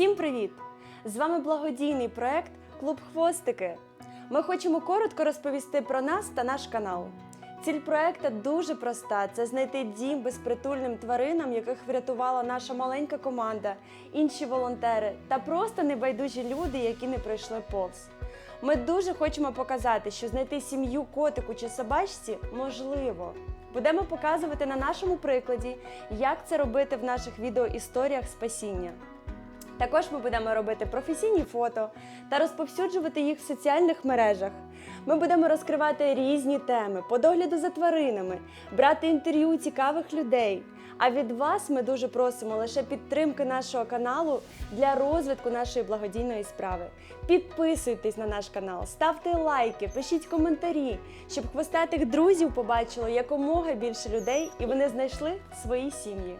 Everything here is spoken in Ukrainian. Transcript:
Всім привіт! З вами благодійний проект Клуб Хвостики. Ми хочемо коротко розповісти про нас та наш канал. Ціль проекту дуже проста: це знайти дім безпритульним тваринам, яких врятувала наша маленька команда, інші волонтери та просто небайдужі люди, які не пройшли повз. Ми дуже хочемо показати, що знайти сім'ю котику чи собачці можливо. Будемо показувати на нашому прикладі, як це робити в наших відеоісторіях спасіння. Також ми будемо робити професійні фото та розповсюджувати їх в соціальних мережах. Ми будемо розкривати різні теми по догляду за тваринами, брати інтерв'ю цікавих людей. А від вас ми дуже просимо лише підтримки нашого каналу для розвитку нашої благодійної справи. Підписуйтесь на наш канал, ставте лайки, пишіть коментарі, щоб хвостатих друзів побачило якомога більше людей і вони знайшли свої сім'ї.